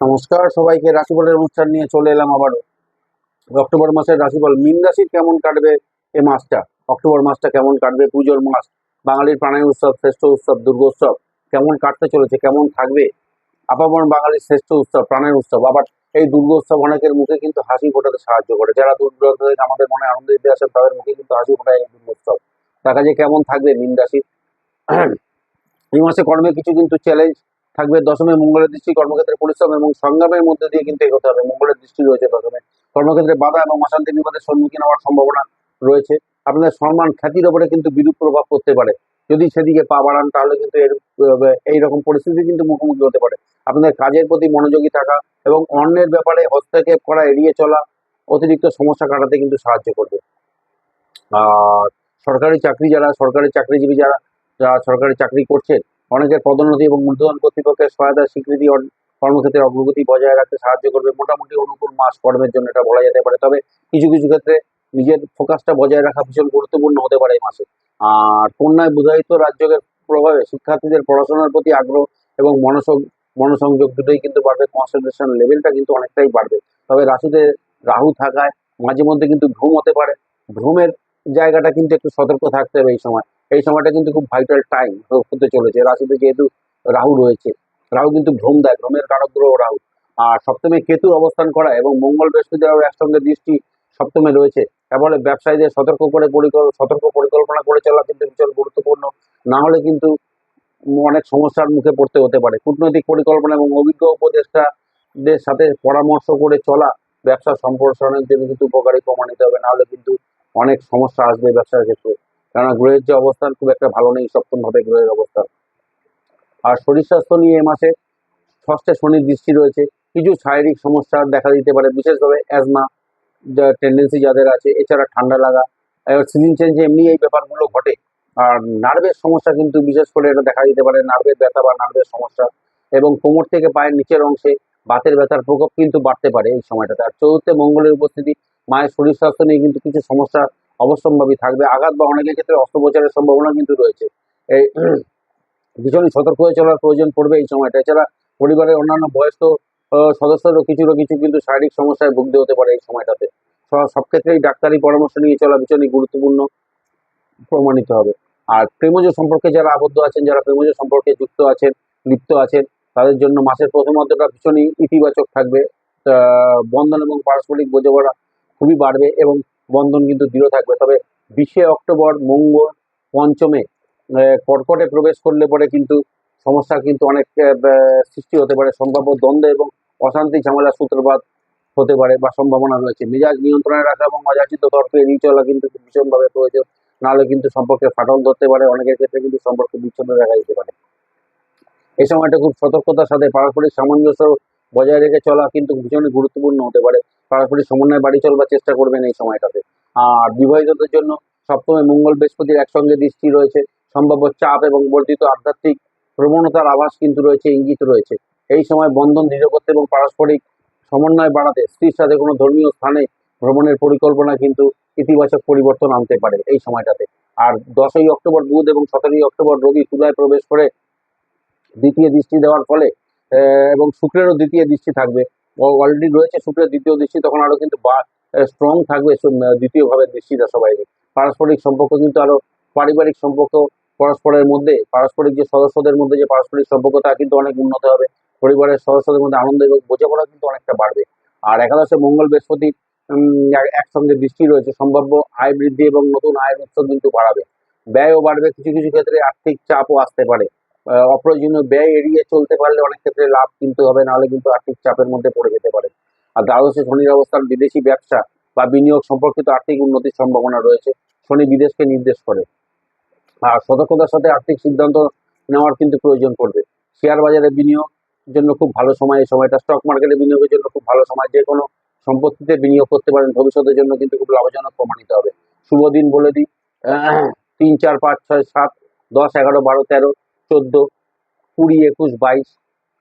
নমস্কার, সবাইকে রাশিফলের অনুষ্ঠান নিয়ে চলে এলাম আবারও। অক্টোবর মাসের রাশিফল, মিন রাশির কেমন কাটবে এ মাসটা? অক্টোবর মাসটা কেমন কাটবে? পুজোর মাস, বাঙালির প্রাণায় উৎসব, শ্রেষ্ঠ উৎসব, দুর্গোৎসব, কেমন কাটতে চলেছে, কেমন থাকবে? আপামর বাঙালির শ্রেষ্ঠ উৎসব, প্রাণের উৎসব, আবার এই দুর্গোৎসব অনেকের মুখে কিন্তু হাসি ফোটাতে সাহায্য করে। যারা দূর দূরান্ত থেকে আমাদের মনে আনন্দ দিতে আসেন তাদের মুখে কিন্তু হাসি ফোটায় এই দুর্গোৎসব। দেখা কাছে কেমন থাকবে মিন রাশি। এই মাসে কর্মে কিছু কিন্তু চ্যালেঞ্জ থাকবে দশমে মঙ্গলের দৃষ্টি, কর্মক্ষেত্রে পরিশ্রম এবং সংগ্রামের মধ্যে দিয়ে কিন্তু এগোতে হবে। মঙ্গলের দৃষ্টি রয়েছে দশমে। কর্মক্ষেত্রে বাধা এবং অশান্তি বিপদের সম্মুখীন হওয়ার সম্ভাবনা রয়েছে। আপনাদের সম্মান খ্যাতির ওপরে কিন্তু বিরূপ প্রভাব পড়তে পারে। যদি সেদিকে পা বাড়ান, তাহলে কিন্তু এর, এইরকম পরিস্থিতি কিন্তু মুখোমুখি হতে পারে। আপনাদের কাজের প্রতি মনোযোগী থাকা এবং অন্যের ব্যাপারে হস্তক্ষেপ করা, এড়িয়ে চলা অতিরিক্ত সমস্যা কাটাতে কিন্তু সাহায্য করবে। আর সরকারি চাকরি যারা, সরকারি চাকরিজীবী যারা যারা সরকারি চাকরি করছেন অনেকের পদোন্নতি এবং ঊর্ধ্বতন কর্তৃপক্ষের সহায়তা, স্বীকৃতি কর্মক্ষেত্রে অগ্রগতি বজায় রাখতে সাহায্য করবে। মোটামুটি অনুকূল মাস কর্মের জন্য এটা বলা যেতে পারে। তবে কিছু কিছু ক্ষেত্রে নিজের ফোকাসটা বজায় রাখা ভীষণ গুরুত্বপূর্ণ হতে পারে এই মাসে। আর কন্যায় বুধায়িত রাজ্যের প্রভাবে শিক্ষার্থীদের পড়াশোনার প্রতি আগ্রহ এবং মনোসং, মনোসংযোগ দুটোই কিন্তু বাড়বে। কনসেন্ট্রেশন লেভেলটা কিন্তু অনেকটাই বাড়বে। তবে রাশিতে রাহু থাকায় মাঝে মধ্যে কিন্তু ভ্রম হতে পারে। ভ্রমের জায়গাটা কিন্তু একটু সতর্ক থাকতে হবে এই সময়। এই সময়টা কিন্তু খুব ভাইটাল টাইম হতে চলেছে। রাশিতে যেহেতু রাহু রয়েছে, রাহু কিন্তু ভ্রম দেয় ভ্রমের কারক গ্রহ রাহু। আর সপ্তমে কেতুর অবস্থান করা এবং মঙ্গল বৃহস্পতি রাহু একসঙ্গে দৃষ্টি সপ্তমে রয়েছে। তার ব্যবসায়ীদের সতর্ক করে সতর্ক পরিকল্পনা করে চলা কিন্তু ভীষণ গুরুত্বপূর্ণ। না হলে কিন্তু অনেক সমস্যার মুখে পড়তে হতে পারে। কূটনৈতিক পরিকল্পনা এবং অভিজ্ঞ উপদেষ্টাদের সাথে পরামর্শ করে চলা ব্যবসা সম্প্রসারণের জন্য কিন্তু উপকারী প্রমাণিত হবে। না হলে কিন্তু অনেক সমস্যা আসবে ব্যবসার ক্ষেত্রে। কেননা গ্রহের যে অবস্থান খুব একটা ভালো নেই, সপ্তম ভাবে গ্রহের অবস্থান। আর শরীর স্বাস্থ্য নিয়ে এ মাসে ষষ্ঠে শনির দৃষ্টি রয়েছে। কিছু শারীরিক সমস্যা দেখা দিতে পারে, বিশেষভাবে অ্যাজমা টেন্ডেন্সি যাদের আছে, এছাড়া ঠান্ডা লাগা সিজন চেঞ্জে এমনি এই ব্যাপারগুলো ঘটে। আর নার্ভের সমস্যা কিন্তু বিশেষ করে এটা দেখা দিতে পারে নার্ভের ব্যথা বা নার্ভের সমস্যা। এবং কোমর থেকে পায়ের নিচের অংশে বাতের ব্যথার প্রকোপ কিন্তু বাড়তে পারে এই সময়টাতে। আর চতুর্থে মঙ্গলের উপস্থিতি, মায়ের শরীর স্বাস্থ্য নিয়ে কিন্তু কিছু সমস্যা অবশ্যম্ভাবী থাকবে। আঘাত বা অনেকের ক্ষেত্রে অস্ত্রোপচারের সম্ভাবনা কিন্তু রয়েছে। এই ভীষণই সতর্ক হয়ে চলার প্রয়োজন পড়বে এই সময়টা এছাড়া পরিবারের অন্যান্য বয়স্ক সদস্যরও কিছু না কিছু কিন্তু শারীরিক সমস্যায় ভুগতে হতে পারে এই সময়টাতে। সব- ক্ষেত্রেই ডাক্তারি পরামর্শ নিয়ে চলা ভীষণই গুরুত্বপূর্ণ, প্রমাণিত হবে। আর প্রেমজ সম্পর্কে যারা আবদ্ধ আছেন, যারা প্রেমজ সম্পর্কে যুক্ত আছেন, লিপ্ত আছেন, তাদের জন্য মাসের প্রথম অর্ধটা ভীষণই ইতিবাচক থাকবে। বন্ধন এবং পারস্পরিক বোঝাপড়া খুবই বাড়বে এবং বন্ধন কিন্তু দৃঢ় থাকবে। তবে বিশে অক্টোবর, মঙ্গল, পঞ্চমে কর্কটে প্রবেশ করলে পরে কিন্তু সমস্যা কিন্তু অনেক সৃষ্টি হতে পারে। সম্ভাব্য দ্বন্দ্ব এবং অশান্তি ঝামেলার সূত্রপাত হতে পারে বা সম্ভাবনা রয়েছে। মেজাজ নিয়ন্ত্রণে রাখা এবং অযাচিত তর্ক এড়িয়ে চলা কিন্তু ভীষণভাবে প্রয়োজন। নাহলে কিন্তু সম্পর্কে ফাটল ধরতে পারে। অনেকের ক্ষেত্রে কিন্তু সম্পর্কে বিচ্ছিন্ন দেখা যেতে পারে। এই সময়টা খুব সতর্কতার সাথে পারস্পরিক সামঞ্জস্য বজায় রেখে চলা কিন্তু ভীষণই গুরুত্বপূর্ণ হতে পারে। পারস্পরিক সমন্বয় বাড়ি চলবার চেষ্টা করবেন এই সময়টাতে। আর বিবাহিতদের জন্য সপ্তমে মঙ্গল বৃহস্পতির একসঙ্গে দৃষ্টি রয়েছে। সম্ভাব্য চাপ এবং বর্ধিত আধ্যাত্মিক প্রবণতার আভাস কিন্তু রয়েছে, ইঙ্গিত রয়েছে। এই সময় বন্ধন দৃঢ় করতে এবং পারস্পরিক সমন্বয় বাড়াতে স্ত্রীর সাথে কোনো ধর্মীয় স্থানে ভ্রমণের পরিকল্পনা কিন্তু ইতিবাচক পরিবর্তন আনতে পারে এই সময়টাতে। আর দশই অক্টোবর বুধ এবং সতেরোই অক্টোবর রবি তুলায় প্রবেশ করে দ্বিতীয় দৃষ্টি দেওয়ার ফলে এবং শুক্রেরও দ্বিতীয় দৃষ্টি থাকবে। অলরেডি রয়েছে শুক্রের দ্বিতীয় দৃষ্টি তখন আরও কিন্তু স্ট্রং থাকবে সু- আহ, দ্বিতীয় ভাবে দৃষ্টিটা সবাই পারস্পরিক সম্পর্ক কিন্তু আরও পারিবারিক সম্পর্ক পরস্পরের মধ্যে পারস্পরিক যে সদস্যদের মধ্যে যে পারস্পরিক সম্পর্ক তা কিন্তু অনেক উন্নত হবে। পরিবারের সদস্যদের মধ্যে আনন্দ এবং বোঝাপড়া কিন্তু অনেকটা বাড়বে। আর একাদশে মঙ্গল বৃহস্পতি একসঙ্গে দৃষ্টি রয়েছে সম্ভাব্য আয় বৃদ্ধি এবং নতুন আয়ের উৎস কিন্তু বাড়াবে। ব্যয়ও বাড়বে কিছু কিছু ক্ষেত্রে আর্থিক চাপও আসতে পারে। অপ্রয়োজনীয় ব্যয় এড়িয়ে চলতে পারলে অনেক ক্ষেত্রে লাভ কিন্তু হবে, নাহলে কিন্তু আর্থিক চাপের মধ্যে পড়ে যেতে পারে। আর দ্বাদশে শনির অবস্থান বিদেশি ব্যবসা বা বিনিয়োগ সম্পর্কিত আর্থিক উন্নতির সম্ভাবনা রয়েছে, শনি বিদেশকে নির্দেশ করে। আর সতর্কতার সাথে আর্থিক সিদ্ধান্ত নেওয়ার কিন্তু প্রয়োজন পড়বে। শেয়ার বাজারে বিনিয়োগ জন্য খুব ভালো সময় এই সময়টা। স্টক মার্কেটে বিনিয়োগের জন্য খুব ভালো সময়। যে কোনো সম্পত্তিতে বিনিয়োগ করতে পারেন, ভবিষ্যতের জন্য কিন্তু খুব লাভজনক প্রমাণিত হবে। শুভ দিন বলে দিই। তিন, চার, পাঁচ, ছয়, সাত, দশ, এগারো, বারো, তেরো চোদ্দ, কুড়ি, একুশ, বাইশ,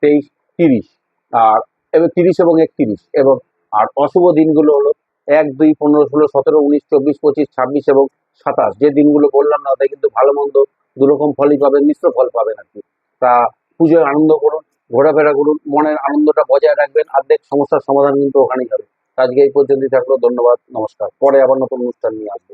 তেইশ, তিরিশ। আর এবং তিরিশ এবং একত্রিশ। এবং আর অশুভ দিনগুলো হলো এক, দুই, পনেরো, ষোলো, সতেরো, উনিশ, চব্বিশ, পঁচিশ, ছাব্বিশ এবং সাতাশ। যে দিনগুলো বললাম না, তাই কিন্তু ভালো মন্দ দুরকম ফলই পাবেন, মিশ্র ফল পাবেন আর কি। তা পুজোর আনন্দ করুন, ঘোরাফেরা করুন, মনের আনন্দটা বজায় রাখবেন অর্ধেক সমস্যার সমাধান কিন্তু ওখানেই হবে। আজকে এই পর্যন্তই থাকল, ধন্যবাদ, নমস্কার। পরে আবার নতুন অনুষ্ঠান নিয়ে আসব।